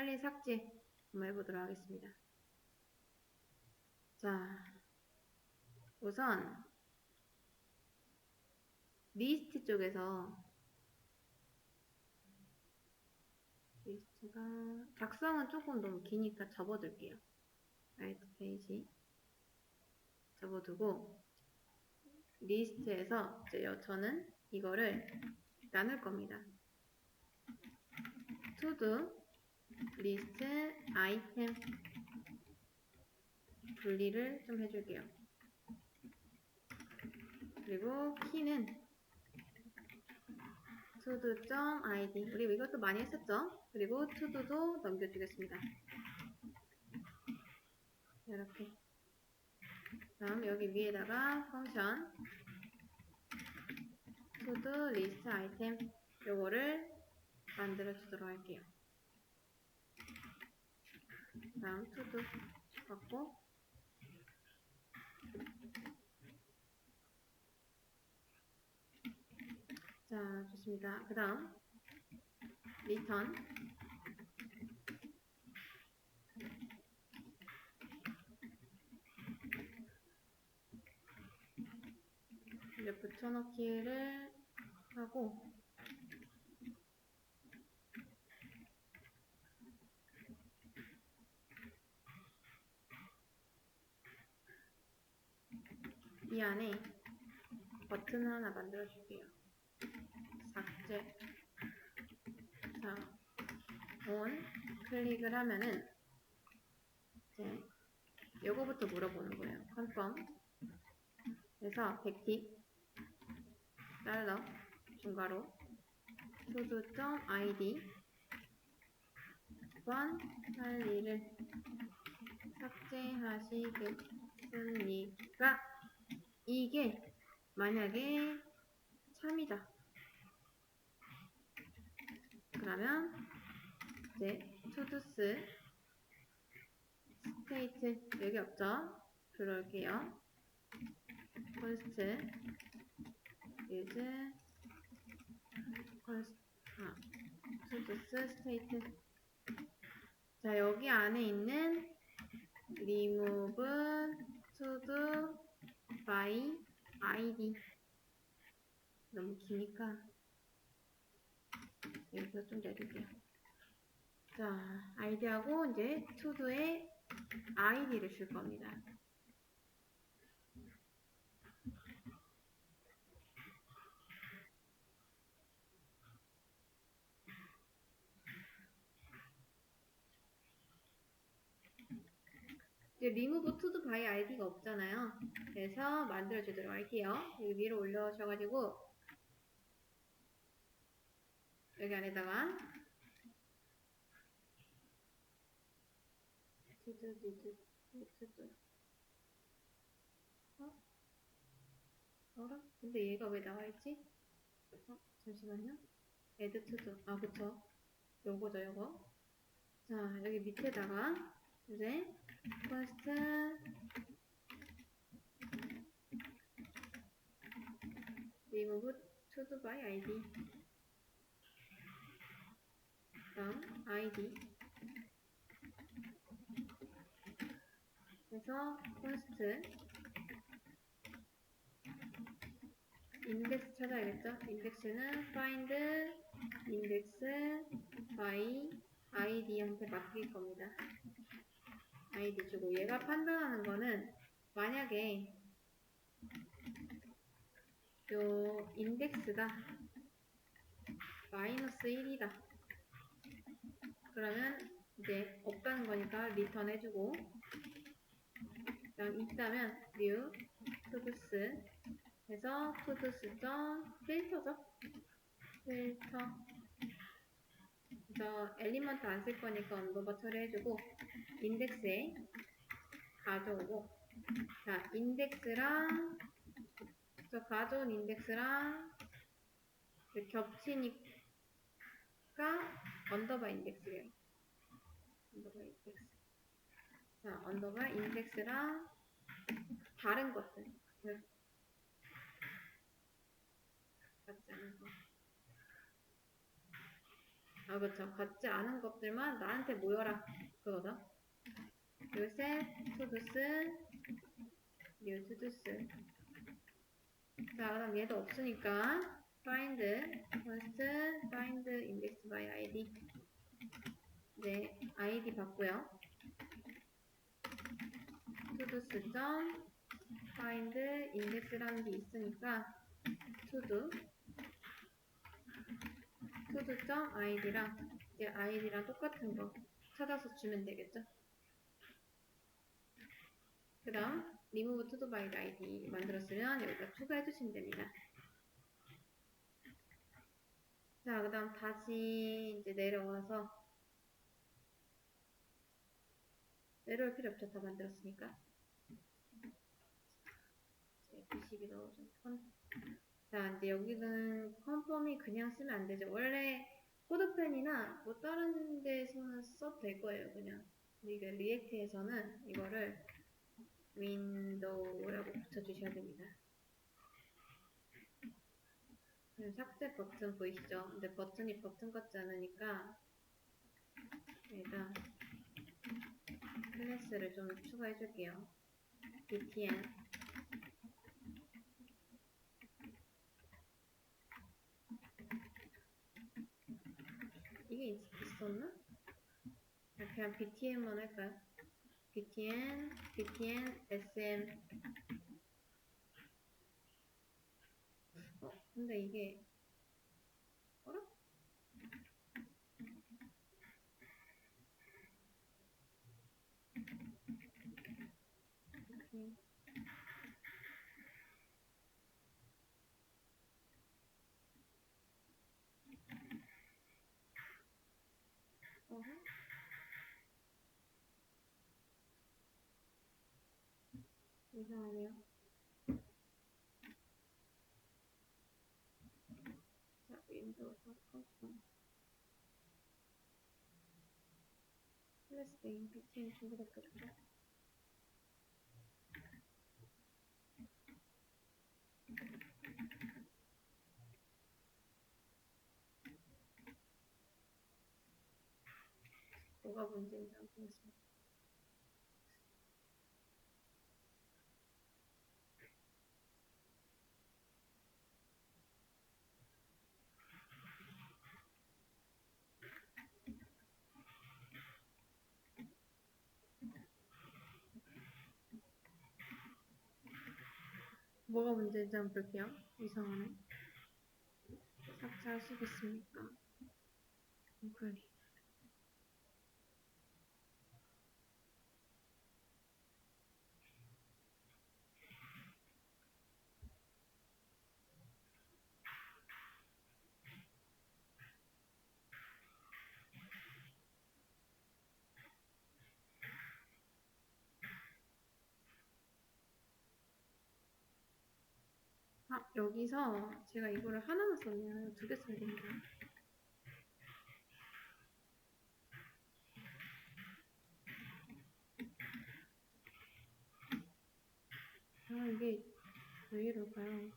빨리 삭제 한번 해보도록 하겠습니다. 자, 우선 리스트 쪽에서 리스트가 작성은 조금 너무 기니까 접어둘게요. 라이트 페이지 접어두고 리스트에서 이제 여- 저는 이거를 나눌 겁니다. to-do 리스트 아이템 분리를 좀 해줄게요. 그리고 키는 to-do.id 우리 이것도 많이 했었죠? 그리고 to-do도 넘겨주겠습니다. 이렇게 다음 여기 위에다가 펑션 to-do 리스트 아이템 요거를 만들어 주도록 할게요. 다음 to-do 갖고 자 좋습니다. 그 다음 return 이제 붙여넣기를 하고 이 안에 버튼 하나 만들어 줄게요. 삭제. 자, on 클릭을 하면은 이제 요거부터 물어보는 거예요. confirm. 그래서 100팁 달러 중괄호 소드.id 번 할일을 삭제하시겠습니까? 이게 만약에 참이다. 그러면 이제 투두스 스테이트 여기 없죠? 들어올게요. first is first 아, 투두스 스테이트 자 여기 안에 있는 to do by id 너무 기니까 여기서 좀 내릴게요. 자, 아이디하고 이제 to도에 아이디를 줄 겁니다. To do by id가 없잖아요. 그래서 만들어 주도록 할게요. 여기 위로 올려주셔가지고 여기 안에다가 디드 디드 디드 어? 어라? 근데 얘가 왜 나와 있지? 어? 잠시만요. to do 아 그쵸 요거죠 요거 자 여기 밑에다가 first remove to do by id 다음 id 그래서 first 인덱스 찾아야겠죠? 인덱스는 find index by id한테 맡길 겁니다. Id 주고 얘가 판단하는 거는 만약에 요 인덱스가 마이너스 1이다. 그러면 이제 없다는 거니까 리턴 해주고 그다음 있다면 view todos 해서 todos 점 필터죠 필터 그래서 엘리먼트 안 쓸 거니까 언더바 처리해주고 인덱스에 가져오고. 자 인덱스랑 저 가져온 인덱스랑 이렇게 겹치니까 언더바 인덱스래요. 언더바 인덱스. 자 언더바 인덱스랑 다른 것들. 같지 않은 거 아 그쵸 같지 않은 것들만 나한테 모여라. 그거죠? 요셉 투두스 뉴 투두스 자 그다음 얘도 없으니까 find first find index by id. 네 id 받고요. 투두스 점 find index라는 게 있으니까 to-do to-do.id랑 이제 id랑 똑같은 거 찾아서 주면 되겠죠? 그 다음 remove to-do by id 만들었으면 여기다 추가해 주시면 됩니다. 자, 그 다음 다시 이제 내려와서 내려올 필요 없죠. 다 만들었으니까. 이제 B12 넣어준 건 자, 이제 여기는 컨펌이 그냥 쓰면 안 되죠. 원래 코드펜이나 뭐 다른 데서는 써도 될 거예요, 그냥. 근데 이게 리액트에서는 이거를 윈도우라고 붙여주셔야 됩니다. 그냥 삭제 버튼 보이시죠? 근데 버튼이 버튼 같지 않으니까 일단 클래스를 좀 추가해 줄게요. btn 이게 있, 있었나? 아, 그냥 btn만 할까요? btn, btn, sm 어, 근데 이게 어라? 오케이. 어허. 이상하네요. 자, 윈도우 컴컴. 클래스 네임 BTN 준비됐거든요 뭐가 문제인지 안 보겠습니다. 뭐가 문제인지 한번 볼게요. 이상하네. 삭제하시겠습니까? 엉클 여기서 제가 이거를 하나만 썼네요. 두 개 써야 됩니다. 아, 이게 왜 이럴까요?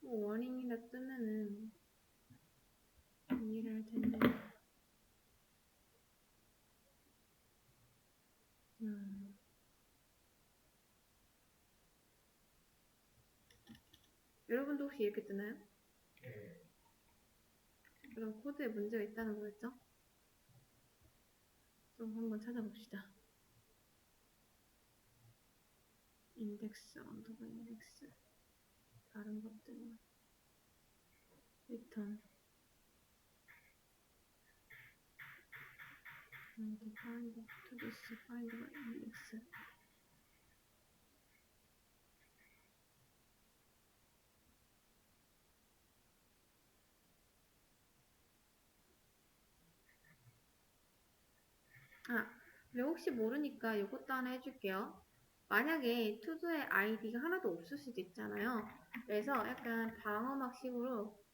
뭐 워닝이나 뜨면은 이해를 할 텐데. 음. 여러분도 혹시 이렇게 뜨나요? 그럼 코드에 문제가 있다는 거겠죠? 좀 한번 찾아봅시다. 인덱스, 언더바 인덱스. 다른 것들은. 리턴. find, find, to this, find index. 아, 그리고 혹시 모르니까 이것도 하나 해줄게요. 만약에 투두의 아이디가 하나도 없을 수도 있잖아요. 그래서 약간 방어막식으로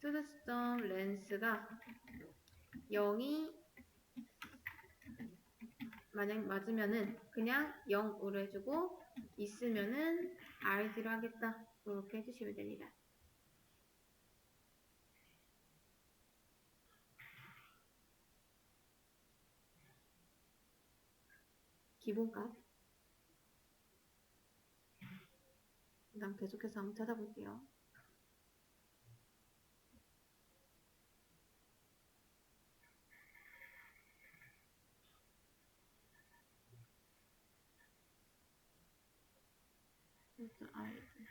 투두스점 렌스가 0이 만약 맞으면은 그냥 0으로 해주고 있으면은 아이디로 하겠다. 이렇게 해주시면 됩니다. 기본값. 그 다음 계속해서 한번 찾아볼게요. 일단 아이디.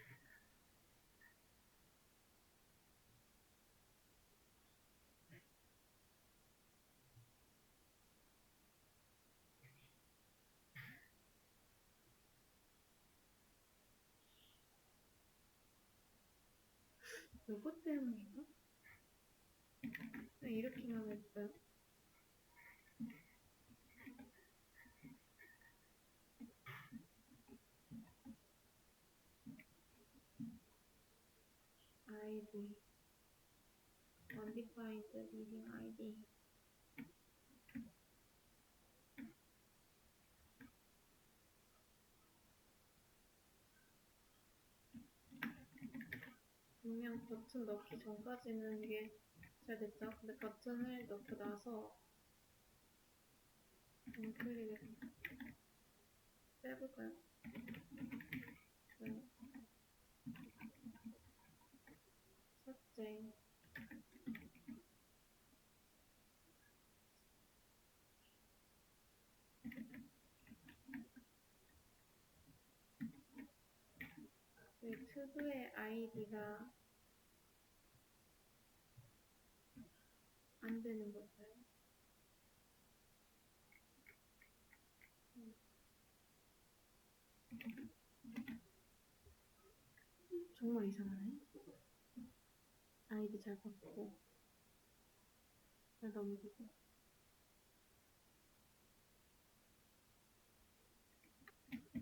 요거 때문인가? 왜 이렇게만 했어요? ID undefined leading ID 분명 버튼 넣기 전까지는 이게 잘 됐죠? 근데 버튼을 넣고 나서 음, 클릭을 빼볼까요? 네. 삭제 이 투두의 아이디가 안 되는 걸까요? 음. 정말 이상하네. 아이디 잘 바꾸고 잘 넘기고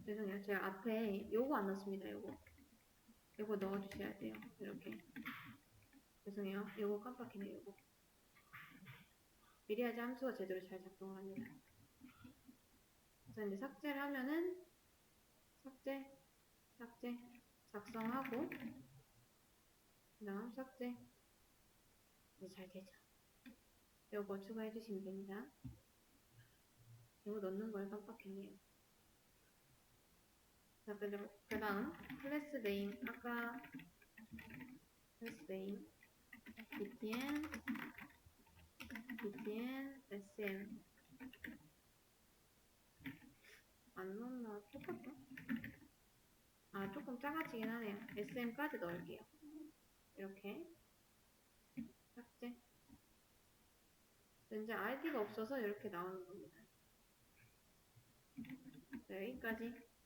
죄송해요. 제가 앞에 요거 안 넣었습니다. 요거 요거 넣어주셔야 돼요. 이렇게 죄송해요. 요거 깜빡이네 요거 미리하지 함수가 제대로 잘 작동을 합니다. 그래서 이제 삭제를 하면은 삭제 삭제 작성하고 그 다음 삭제 이제 잘 되죠. 요거 추가해 주시면 됩니다. 요거 넣는 걸 깜빡했네요. 자, 그 다음 클래스 네임 아까 클래스 네임 btn btn sm 안 넣나 똑같다 아 조금 작아지긴 하네요. sm까지 넣을게요. 이렇게. 삭제. 이제 아이디가 없어서 이렇게 나오는 겁니다. 자, 여기까지